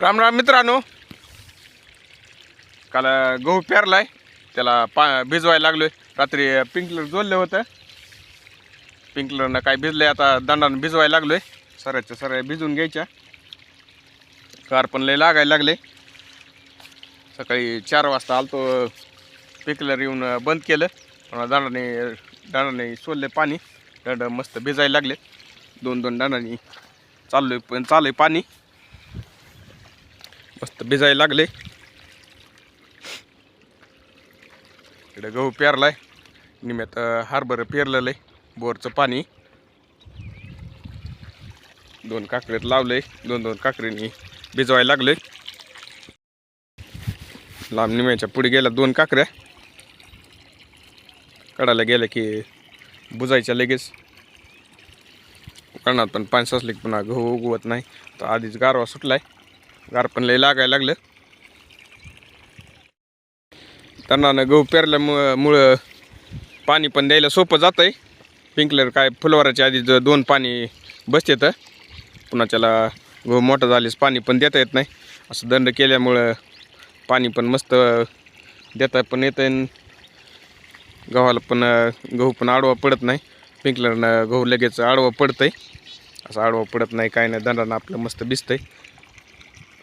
राम राम मित्रांनो. काल गहू पेरलाय. त्याला पा भिजवायला लागलोय. रात्री पिंकलर जोडलं होतं. पिंकलरनं काय भिजलंय आता दंडानं भिजवायला लागलोय. सराच्या सऱ्या भिजून घ्यायच्या. कार पण लय लागायला लागले. सकाळी चार वाजता आलतो पिंकलर येऊन बंद केलं. पण दंडाने दंडाने सोडले पाणी. दंड मस्त भिजायला लागले. दोन दोन दंडाने चाललोय पण चालू आहे पाणी. मस्त भिजायला लागले. इकडे गहू पेरलाय. निम्यात हार्बर पेरलेलं आहे बोरचं पाणी. दोन काकडीत लावले दोन दोन काकडीनी भिजवायला लागले. लांब निम्याच्या पुढे गेल्या दोन काकऱ्या. काढायला गेल्या की बुजायच्या लगेच. उकळणार पण पाणी साचले की पुन्हा गहू उगवत नाही. तर आधीच गारवा सुटलाय. गारपण लय लागायला लागलं. तणानं गहू पेरल्यामुळं मुळं पाणी पण द्यायला सोपं जातं आहे पिंकलर काय फुलवाराच्या आधी ज- दोन पाणी बसते तर. पुन्हा त्याला गहू मोठं झालेस पाणी पण देता येत नाही. असं दंड केल्यामुळं पाणी पण मस्त देता पण येतं आहे गव्हाला पण गहू पण आडवा पडत नाही. पिंकलरनं गहू लगेच आडवा पडतं आहे असं आडवा पडत नाही काय नाही. दंडानं आपलं मस्त भिजतंय.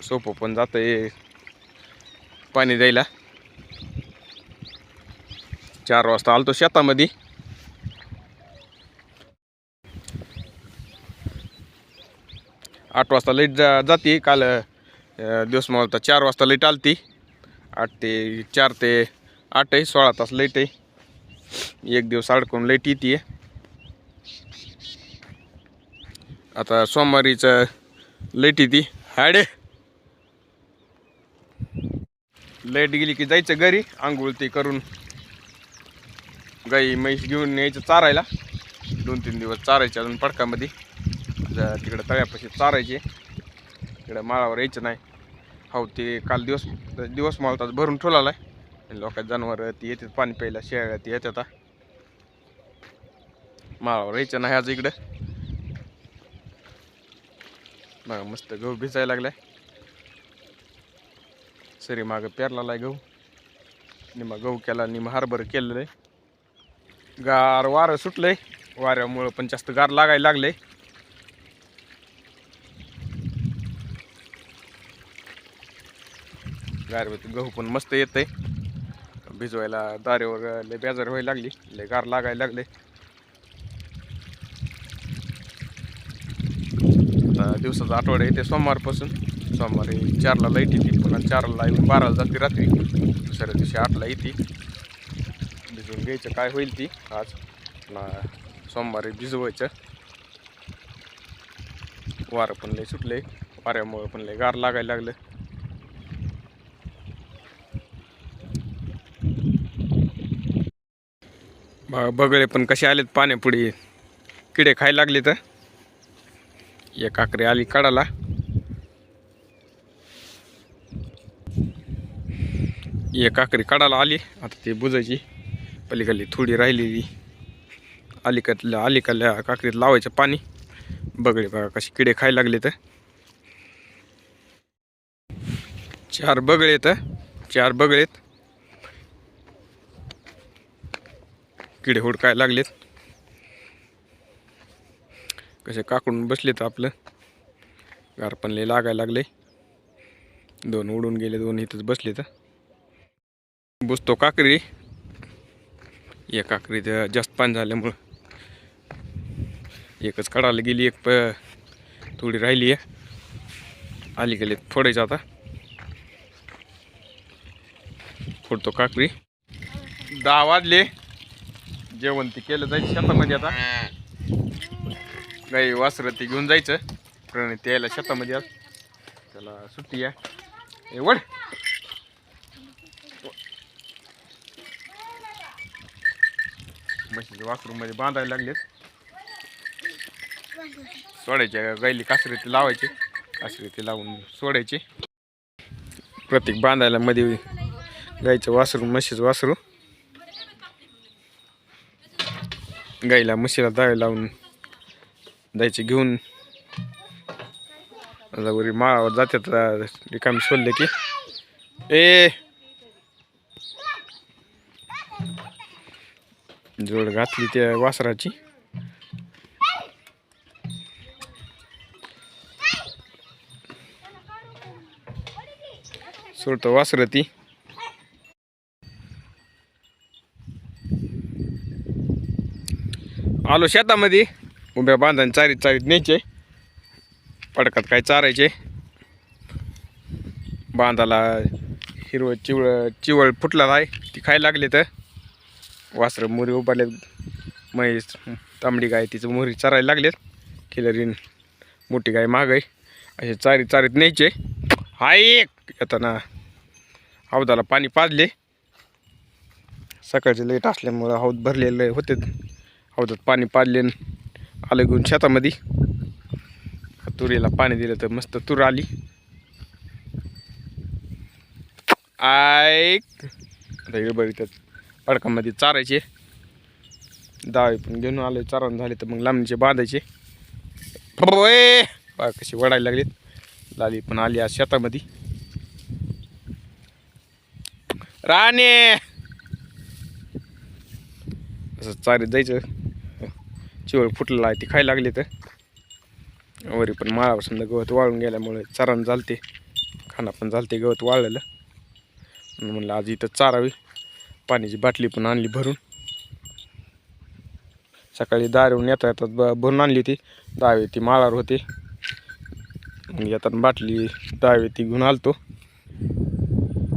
सोपं पण जातं आहे पाणी द्यायला. चार वाजता आलतो शेतामध्ये. आठ वाजता लाइट जा जाते. काल दिवस मला चार वाजता लाइट आलती. आठ ते चार ते आठ आहे सोळा तास लाइट आहे. एक दिवस अडकून लाइट येते आता सोमवारीचं लाइट येते. हाडे! लाइट गेली की जायचं घरी आंघोळ ते करून. गाई म्हैस घेऊन यायचं चारायला. दोन तीन दिवस चारायचे अजून पडकामध्ये तिकडं तळ्यापाशी चारायचे. तिकडं माळावर यायचं नाही. हो ते काल दिवस दिवस माळतात भरून ठेवला आहे. लोक जनावर ती येतात पाणी प्यायला शेळ्या ती येतात. आता. माळावर यायचं नाही आज इकडं. बघा मस्त गहू भिजायला लागलाय. सरी मागं पेरलेला आहे गहू. निमा गहू केला निमा हरभर केलेलं आहे गार वारं सुटलंय. वाऱ्यामुळं पण जास्त गार लागायला लागले गार गहू पण मस्त येत आहे भिजवायला दारेवर लय बेजार व्हायला लागली. लय गार लागायला लागले आता दिवसाचा आठवडा येते सोमवारपासून. सोमवारी चारला लाइट येते पुन्हा चारला येऊन बाराला जाते रात्री. दुसऱ्या दिवशी आठला येते. भिजवून घ्यायचं काय होईल ती आज? पुन्हा सोमवारी भिजवायचं. वारं पण लय सुटले वाऱ्यामुळं पण लय गार लागायला लागलं. बगळे पण कसे आलेत पाण्यापुढे? किडे खायला लागले तर एक काकरी आली काढायला. एक काकरी काढायला आली. आता ती बुजायची. पलीकडली थोडी राहिलेली. अलीकडल्या अलीकडल्या काकडीत लावायचं पाणी. बगळे बघा कसे किडे खायला लागले तर चार बगळे तर चार बगळेत किडे हुडकायला लागलेत. कसे काकडून बसलेत आपलं. गारपणले लागायला लागले दोन उडून गेले दोन इथंच बसले तर बुसतो काकरी. एक काकरी तर जास्त पाणी झाल्यामुळं एकच काढायला गेली एक प थोडी राहिली आहे. आली गेली फोडायचं आता. फोडतो काकरी. दहा वाजले. जेवण ते केलं जायचं शेतामध्ये आता. गाई वासरं ते घेऊन जायचं. प्रणित यायला शेतामध्ये आज. त्याला सुट्टी आहे. एवढ म्हशीच्या वासरूमध्ये बांधायला लागलेत. सोडायचे गाईली कासरी लावायचे. कासरी लावून सोडायचे. प्रत्येक बांधायला मध्ये गाईचं वासरू म्हशीचं वासरू. गाईला म्हशीला दावे लावून जायचे घेऊन. माळावर जातात रिकामी सोडले की. ए! जोड घातली त्या वासराची. सोडतो वासर ती. आलो शेतामध्ये. उभ्या बांधाने चारीत चारीत न्यायचे. पडकात काय चारायचे. बांधाला हिरवं चिवळ चिवळ फुटला आहे ती खायला लागले तर. वासरं मोरी उभारल्यात. म्हैस तांबडी गाय तिचं मोरी चरायला लागलेत किलरीन मोठी गाय महाग आहे. असे चारीत चारीत न्यायचे. हाय एक! येताना हौदाला पाणी पाजले. सकाळचे लेट असल्यामुळं हौद भरलेले होते. हौदात पाणी पाजले आलं घेऊन शेतामध्ये. तुरीला पाणी दिलं तर मस्त तूर आली. आय बरी त्यात पडकामध्ये चारायचे. दावे पण घेऊन आले चारण झाले तर मग लांबणीचे बांधायचे. फे बा कशी वडायला लागलीत लाली पण आली आज शेतामध्ये राणे असं चारीत जायचं चिवळ फुटलेलं आहे ते खायला लागली तर वरी पण माळावर समजा गवत वाळून गेल्यामुळे चारण झालते खाना पण झालते गवत वाळलेलं म्हणलं आज इथं चारावी पाण्याची बाटली पण आणली भरून. सकाळी दारून येता येतात ब भरून आणली होती दहावी ती माळावर होती. येतात बाटली दहावी ती घेऊन आलतो.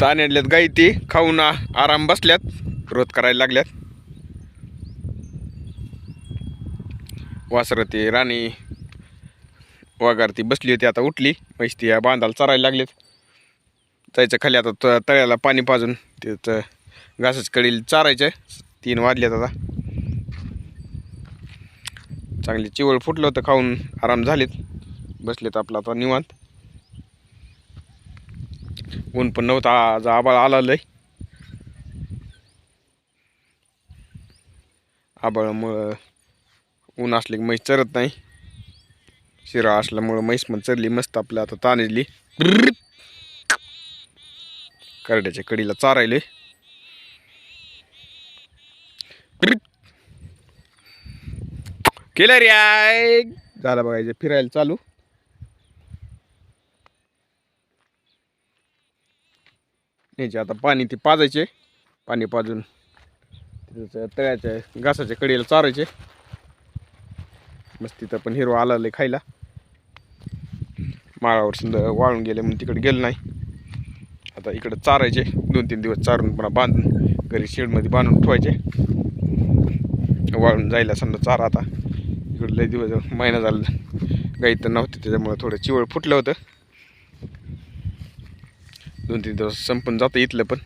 ताण्यातल्यात गाई ती खाऊन आराम बसल्यात रोध करायला लागल्यात. वासरं ते राणी वगार ती बसली होती आता उठली. म्हशी ती या बांधाला चरायला लागलेत. जायचं खाली आता त- तळ्याला पाणी पाजून तिथं घासाच कडील चारायचं तीन वाजल्यात आता. चांगली चिवळ फुटलं होतं खाऊन आराम झालेत. बसलेत आपला आता निवांत. ऊन पण नव्हतं आज आबाळ आला लय. आबाळामुळं ऊन असले की म्हैस चरत नाही. शिरा असल्यामुळं म्हैस पण चरली मस्त आपल्या आता तानेजली करड्याच्या कडीला चारायले. केलं रे आय झालं बघायचं फिरायला चालू. न्यायचे आता पाणी ते पाजायचे. पाणी पाजून तळ्याच्या घासाच्या कडेला चारायचे. मस्त तिथं पण हिरो आला खायला. माळावर समजा वाळून गेले म्हणून तिकडे गेलो नाही. आता इकडं चारायचे. दोन तीन दिवस चारून पुन्हा बांधून घरी शेडमध्ये बांधून ठेवायचे. वाळून जायला समजा चारा आता. इकडं लय दिवस महिना झाला गाई तर नव्हती त्याच्यामुळे थोडं चिवळ फुटलं होतं. दोन तीन दिवस संपून जातं इथलं पण.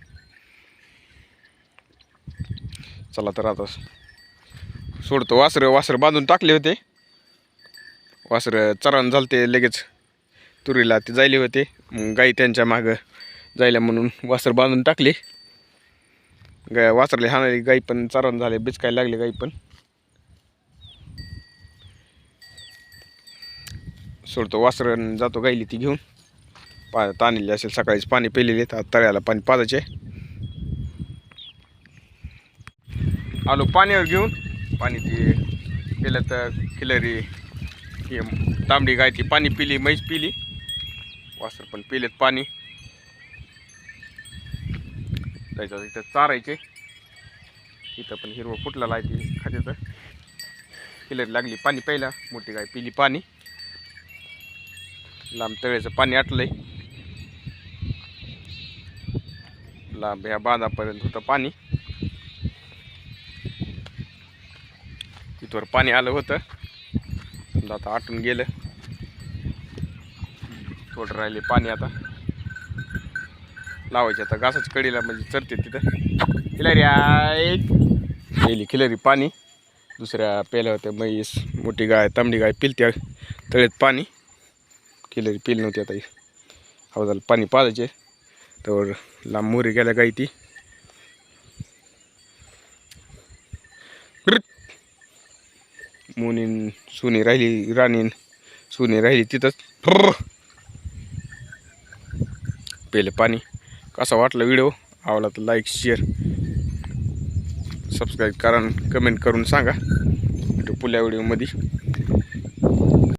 चला तर आता सोडतो. वासरं वासरं बांधून टाकले होते. वासरं चरण झालते लगेच. तुरीला ते जायले होते. मग गाई त्यांच्या मागं जायला म्हणून वासर बांधून टाकले. गाय वासरले हाणाले गाई पण चरण झाले बिचकायला लागले गाई पण. सोडतो वासर जातो गायली ती घेऊन. पा ताणलेली असेल सकाळीच पाणी पेलेले तर तळ्याला पाणी पाजायचे. आलो पाण्यावर घेऊन. पाणी ती पिलं तर किलरी हे तांबडी गाय ती पाणी पिली म्हैस पिली. वासर पण पिलेत पाणी. जायचं तिथं चारायचे. इथं पण हिरवं फुटला आहे ती खात्याचं. किलरी लागली पाणी प्यायला. मोठी गाय पिली पाणी. लांब तळ्याचं पाणी आटलंय. लांब ह्या बांधापर्यंत होतं पाणी. तिथवर पाणी आलं होतं. समजा आता आटून गेलं. थोडं राहिले पाणी आता. लावायचे आता घासाच कडीला म्हणजे चरते तिथं. खिलारी आहे. गेली खिलारी पाणी. दुसऱ्या पेल्या होत्या म्हैस मोठी गाय तांबडी गाय पिलत्या तळ्यात पाणी. केलेली पिली नव्हती आता. हौदाला पाणी पाजायचे. तर लांब मोरी गेल्या गाई ती. मुनीन सुनी राहिली राणीन सुनी राहिली तिथंच. फ्र पेले पाणी. कसा वाटला व्हिडिओ? आवडला तर लाईक शेअर सबस्क्राईब करा कमेंट करून सांगा. पुल्या पुढल्या व्हिडिओमध्ये.